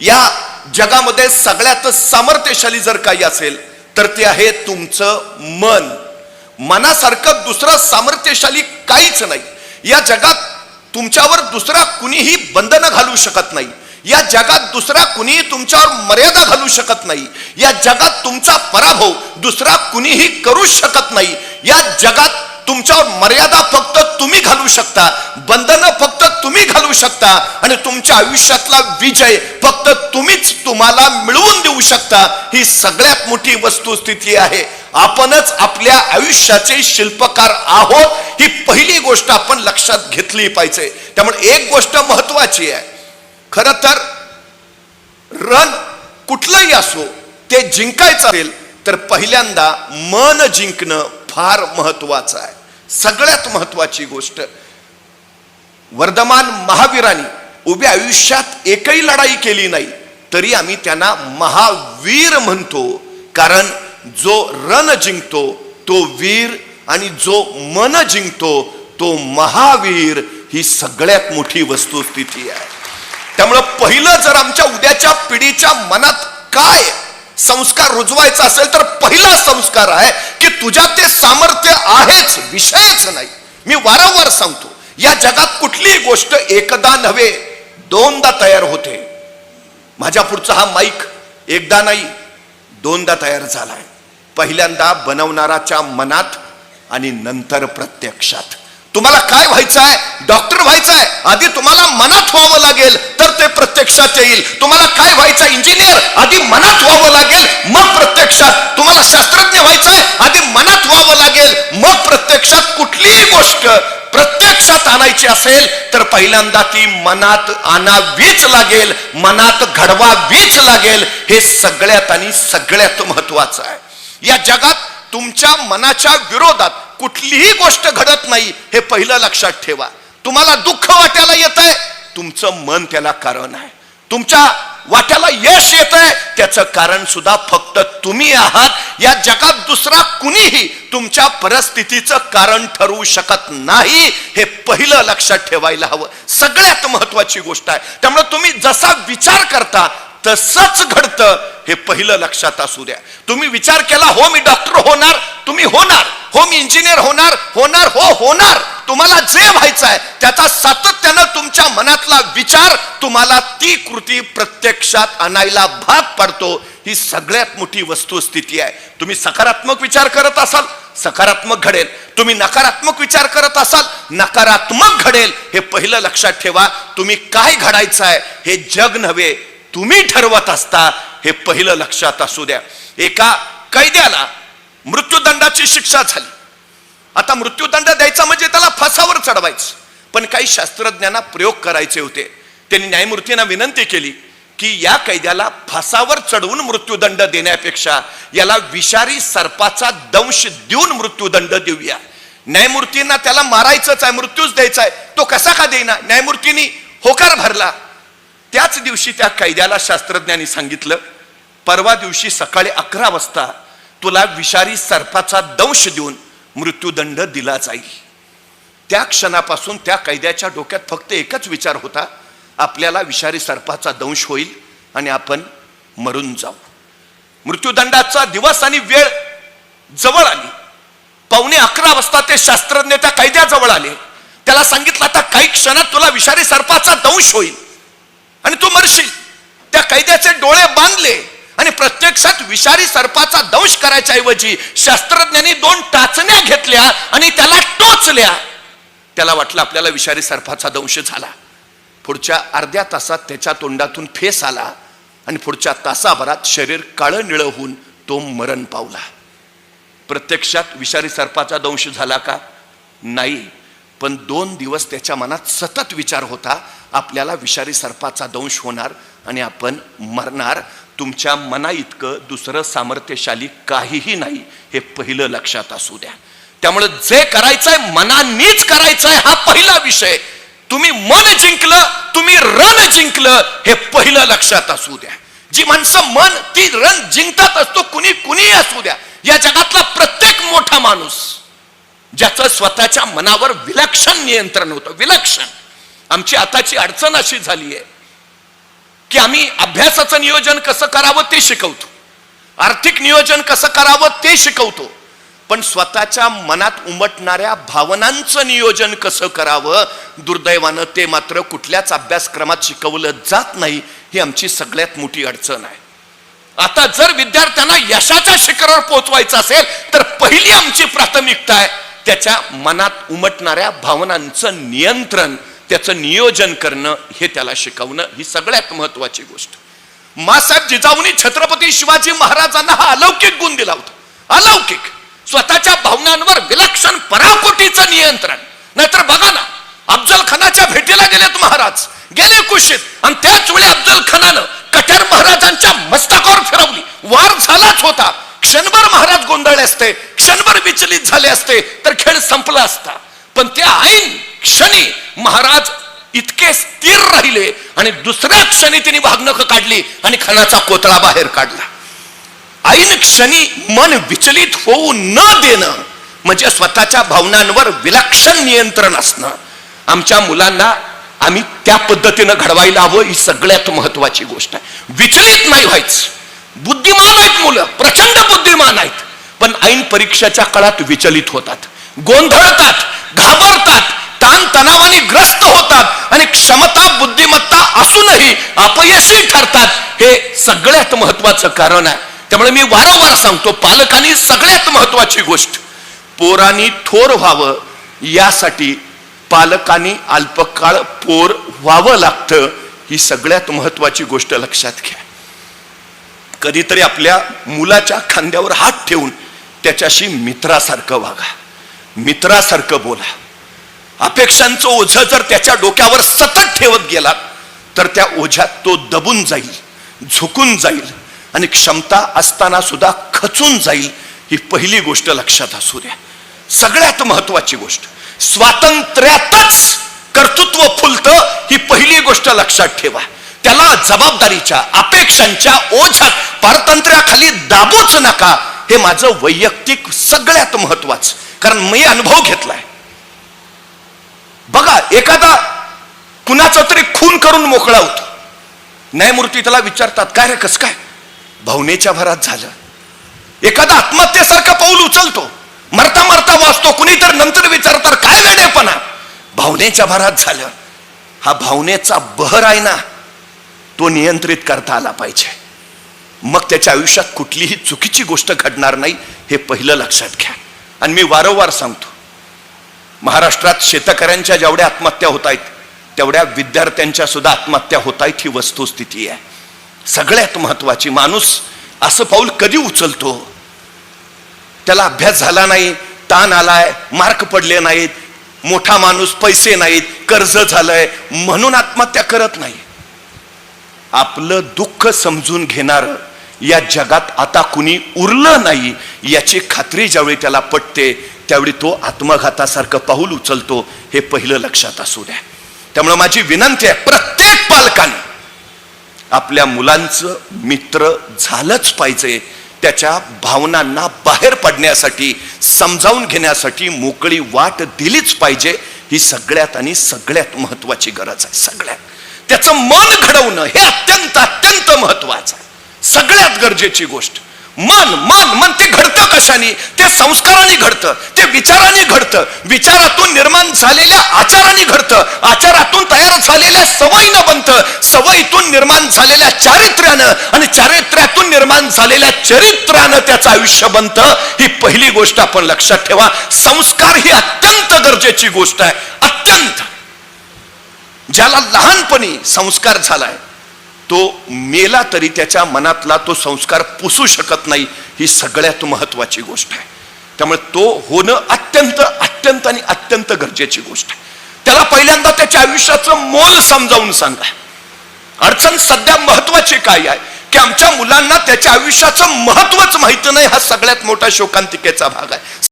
या जगामध्ये सगळ्यात सामर्थ्यशाली जर काही असेल तर ते आहे तुमचं मन. मनासारखं दुसरं सामर्थ्यशाली काहीच नाही. या जगात तुमच्यावर दुसरा कुणीही बंधनं घालू शकत नाही. या जगात दुसरा कुणीही तुमच्यावर मर्यादा घालू शकत नाही. या जगात तुमचा पराभव दुसरा कुणीही करू शकत नाही. या जगात तुमच्यावर मर्यादा फक्त तुम्ही घालू शकता बंधनं फक्त तुम्ही घालू शकता आणि तुमच्या आयुष्यातला विजय फक्त तुम्हीच तुम्हाला मिळवून देऊ शकता. ही सगळ्यात मोठी वस्तुस्थिती आहे. आपणच आपल्या आयुष्याचे शिल्पकार आहोत ही पहिली गोष्ट आपण लक्षात घेतली पाहिजे. त्यामुळे एक गोष्ट महत्वाची आहे. खर तर रन कुठलंही असो ते जिंकायचं असेल तर पहिल्यांदा मन जिंकणं फार महत्वाचं आहे. सगळ्यात महत्वाची गोष्ट वर्धमान महावीरांनी उभ्या आयुष्यात एकही लढाई केली नाही तरी आम्ही त्यांना महावीर म्हणतो. कारण जो रण जिंकतो तो वीर आणि जो मन जिंकतो तो महावीर ही सगळ्यात मोठी वस्तुस्थिती आहे. त्यामुळं पहिलं जर आमच्या उद्याच्या पिढीच्या मनात काय संस्कार रुजवायचा असेल तर पहिला संस्कार आहे की तुझ्यात ते सामर्थ्य आहेच विषयच नाही. मी वारंवार सांगतो या जगात कुठलीही गोष्ट एकदा नव्हे दोनदा तयार होते. माझ्या पुढचा हा माईक एकदा नाही दोनदा तयार झालाय. पहिल्यांदा बनवणाराच्या मनात आणि नंतर प्रत्यक्षात. तुम्हाला काय व्हायचं आहे डॉक्टर व्हायचं आहे आधी तुम्हाला मनात व्हावं लागेल तर ते प्रत्यक्षात येईल. तुम्हाला काय व्हायचं इंजिनियर आधी मनात व्हावं लागेल मग प्रत्यक्षात. तुम्हाला शास्त्रज्ञ व्हायचं आहे आधी मनात व्हावं लागेल मग प्रत्यक्षात कुठलीही गोष्ट प्रत्यक्षात आणायची असेल तर पहिल्यांदा ती मनात आणावीच लागेल मनात घडवावीच लागेल. हे सगळ्यात आणि सगळ्यात महत्वाचं आहे. या जगात तुमच्या मनाच्या विरोधात कुठलीही गोष्ट घडत नाही हे पहिलं लक्षात ठेवा. तुम्हाला दुःख वाट्याला येत आहे तुमचं मन त्याला कारण आहे. तुमच्या वाट्याला यश येत आहे त्याचं कारण सुद्धा फक्त तुम्ही आहात. या जगात दुसरा कुणीही तुमच्या परिस्थितीचं कारण ठरवू शकत नाही हे पहिलं लक्षात ठेवायला हवं. सगळ्यात महत्वाची गोष्ट आहे. त्यामुळे तुम्ही जसा विचार करता तसंच घडतं. हे पहिलं लक्षात असू द्या. तुम्ही विचार केला हो मी डॉक्टर होणार तुम्ही होणार हो मी इंजिनियर होणार होणार हो होणार. तुम्हाला जे व्हायचं आहे त्याचा सातत्यानं तुमच्या मनातला विचार तुम्हाला ती कृती प्रत्यक्षात आणायला भाग पडतो. ही सगळ्यात मोठी वस्तुस्थिती आहे. तुम्ही सकारात्मक विचार करत असाल सकारात्मक घडेल. तुम्ही नकारात्मक विचार करत असाल नकारात्मक घडेल. हे पहिलं लक्षात ठेवा तुम्ही काय घडायचं आहे हे जग नव्हे तुम्ही ठरवत असता हे पहिलं लक्षात असू द्या. एका कैद्याला मृत्यूदंडाची शिक्षा झाली. आता मृत्यूदंड द्यायचा म्हणजे त्याला फासावर चढवायचं. पण काही शास्त्रज्ञांना प्रयोग करायचे होते. त्यांनी न्यायमूर्तींना विनंती केली की या कैद्याला फासावर चढवून मृत्यूदंड देण्यापेक्षा याला विषारी सर्पाचा दंश देऊन मृत्यूदंड देऊया. न्यायमूर्तींना त्याला मारायचंच आहे मृत्यूच द्यायचा आहे. तो कसा का देईना? न्यायमूर्तींनी होकार भरला. त्याच दिवशी त्या कैद्याला शास्त्रज्ञांनी सांगितलं परवा दिवशी सकाळी अकरा वाजता तुला विषारी सर्पाचा दंश देऊन मृत्यूदंड दिला जाईल. त्या क्षणापासून त्या कैद्याच्या डोक्यात फक्त एकच विचार होता आपल्याला विषारी सर्पाचा दंश होईल आणि आपण मरून जाऊ. मृत्यूदंडाचा दिवस आणि वेळ जवळ आली. पावणे अकरा वाजता ते शास्त्रज्ञ त्या कैद्याजवळ आले. त्याला सांगितलं आता काही क्षणात तुला विषारी सर्पाचा दंश होईल. आणि तू मरशील. त्या कैद्याचे डोळे बांधले आणि प्रत्यक्षात विषारी सर्पाचा दंश करायच्या ऐवजी शास्त्रज्ञांनी दोन टाचण्या घेतल्या आणि त्याला टोचल्या. त्याला वाटलं आपल्याला विषारी सर्पाचा दंश झाला. पुढच्या अर्ध्या तासात त्याच्या तोंडातून फेस आला आणि पुढच्या तासाभरात शरीर काळं निळं होऊन तो मरण पावला. प्रत्यक्षात विषारी सर्पाचा दंश झाला का? नाही. पण दोन दिवस त्याच्या मनात सतत विचार होता आपल्याला विषारी सर्पाचा दंश होणार आणि आपण मरणार. तुमच्या मना इतकं दुसरं सामर्थ्यशाली काहीही नाही हे पहिलं लक्षात असू द्या. त्यामुळे जे करायचंय मनानीच करायचंय हा पहिला विषय. तुम्ही मन जिंकलं तुम्ही रण जिंकलं हे पहिलं लक्षात असू द्या. जी माणसं मन ती रण जिंकतात असतो कुणी कुणीही असू द्या या जगातला प्रत्येक मोठा माणूस ज्याचं स्वतःच्या मनावर विलक्षण नियंत्रण होतं विलक्षण. आमची आताची अडचण अशी झाली आहे की आम्ही अभ्यासाचं नियोजन कसं करावं ते शिकवतो. आर्थिक नियोजन कसं करावं ते शिकवतो. पण स्वतःच्या मनात उमटणाऱ्या भावनांचं नियोजन कसं करावं दुर्दैवानं ते मात्र कुठल्याच अभ्यासक्रमात शिकवलं जात नाही ही आमची सगळ्यात मोठी अडचण आहे. आता जर विद्यार्थ्यांना यशाच्या शिखरावर पोहोचवायचं असेल तर पहिली आमची प्राथमिकता आहे त्याच्या मनात उमटणाऱ्या भावनांचं नियंत्रण त्याचं नियोजन करणं हे त्याला शिकवणं ही सगळ्यात महत्वाची गोष्ट. मासाहेब जिजाऊनी छत्रपती शिवाजी महाराजांना हा अलौकिक गुण दिला होता. अलौकिक. स्वतःच्या भावनांवर विलक्षण पराकोटीचं नियंत्रण. नाहीतर बघा ना अफजल खानाच्या भेटीला गेलेत महाराज. गेले कुशीत. आणि त्याच वेळी अफजल खानानं कठेर महाराजांच्या मस्तकावर फिरवली. वार झालाच होता. महाराज गोंधळले असते क्षणभर विचलित झाले असते तर खेळ संपला असता. पण त्या ऐन क्षणी महाराज इतके स्थिर राहिले आणि दुसऱ्या क्षणी तिने वाघनख काढली आणि खणाचा कोतळा बाहेर काढला. ऐन क्षणी मन विचलित होऊ न देणं म्हणजे स्वतःच्या भावनांवर विलक्षण नियंत्रण असणं. आमच्या मुलांना आम्ही त्या पद्धतीनं घडवायला हवं ही सगळ्यात महत्वाची गोष्ट आहे. विचलित नाही व्हायचं. बुद्धिमान आहेत मुलं प्रचंड ऐन परीक्षेच्या काळात विचलित होतात. गोंधळतात घाबरतात ताण तणावाने ग्रस्त होतात आणि क्षमता बुद्धिमत्ता असूनही अपयशी ठरतात. हे सगळ्यात महत्वाचं कारण आहे. त्यामुळे मी वारंवार सांगतो पालकांनी सगळ्यात महत्वाची गोष्ट पोरांनी थोर व्हावं. यासाठी पालकांनी अल्पकाळ पोर व्हावं लागतं ही सगळ्यात महत्वाची गोष्ट लक्षात घ्या. कधीतरी आपल्या मुलाच्या खांद्यावर हात ठेवून त्याच्याशी मित्रासारखं वागा. मित्रासारखं बोला. अपेक्षांचं ओझ जर त्याच्या डोक्यावर सतत ठेवत गेला तर त्या ओझ्यात तो दबून जाईल झुकून जाईल आणि क्षमता असताना सुद्धा खचून जाईल ही पहिली गोष्ट लक्षात असू द्या. सगळ्यात महत्वाची गोष्ट स्वातंत्र्यातच कर्तृत्व फुलतं ही पहिली गोष्ट लक्षात ठेवा. त्याला जबाबदारीच्या अपेक्षांच्या ओझ्यात पारतंत्र्याखाली दाबूच नका. हे माझं वैयक्तिक सगळ्यात महत्वाचं. कारण मी अनुभव घेतलाय. बघा एखादा कुणाचा तरी खून करून मोकळा होतो. न्यायमूर्ती त्याला विचारतात काय रे कस काय? भावनेच्या भरात झालं. एखादा आत्महत्येसारखा पाऊल उचलतो. मरता मरता वाचतो. कुणी तर नंतर विचारतात काय वेडेपणा? भावनेच्या भरात झालं. हा भावनेचा बहर आहे ना तो नियंत्रित करता आला पाहिजे. मग त्याच्या आयुष्यात कुठलीही चुकीची गोष्ट घडणार नाही हे पहिलं लक्षात घ्या. आणि मी वारंवार सांगतो महाराष्ट्रात शेतकऱ्यांच्या जेवढ्या आत्महत्या होत आहेत तेवढ्या विद्यार्थ्यांच्या सुद्धा आत्महत्या होत आहेत ही वस्तुस्थिती आहे. सगळ्यात महत्वाची माणूस असं पाऊल कधी उचलतो? त्याला अभ्यास झाला नाही ताण आलाय मार्क पडले नाहीत मोठा माणूस पैसे नाहीत कर्ज झालंय म्हणून आत्महत्या करत नाही. आपलं दुःख समजून घेणार या जगात आता कुणी उरलं नाही याची खात्री ज्यावेळी त्याला पटते त्यावेळी तो आत्मघातासारखं पाऊल उचलतो हे पहिलं लक्षात असू द्या. त्यामुळे माझी विनंती आहे प्रत्येक पालकाने आपल्या मुलांचं मित्र झालंच पाहिजे त्याच्या भावनांना बाहेर पडण्यासाठी समजावून घेण्यासाठी मोकळी वाट दिलीच पाहिजे ही सगळ्यात आणि सगळ्यात महत्वाची गरज आहे सगळ्यात. त्याचं मन घडवणं हे अत्यंत अत्यंत महत्वाचं आहे. सगळ्यात गरजेची गोष्ट. मन मन मन ते घडतं कशाने? ते संस्काराने घडतं ते विचाराने घडतं. विचारातून निर्माण झालेल्या आचाराने घडतं. आचारातून तयार झालेल्या सवयीनं बनतं. सवयीतून निर्माण झालेल्या चारित्र्यानं आणि चारित्र्यातून निर्माण झालेल्या चरित्रानं त्याचं आयुष्य बनतं. ही पहिली गोष्ट आपण लक्षात ठेवा. संस्कार ही अत्यंत गरजेची गोष्ट आहे. अत्यंत. ज्याला लहानपणी संस्कार झालाय तो मेला तरी त्याच्या मनातला तो संस्कार पुसू शकत नाही ही सगळ्यात महत्वाची गोष्ट आहे. त्यामुळे तो होणं अत्यंत अत्यंत आणि अत्यंत गरजेची गोष्ट आहे. त्याला पहिल्यांदा त्याच्या आयुष्याचं मोल समजावून सांगा. अडचण सध्या महत्वाची काय आहे? की आमच्या मुलांना त्याच्या आयुष्याचं महत्वच माहीत नाही हा सगळ्यात मोठा शोकांतिकेचा भाग आहे.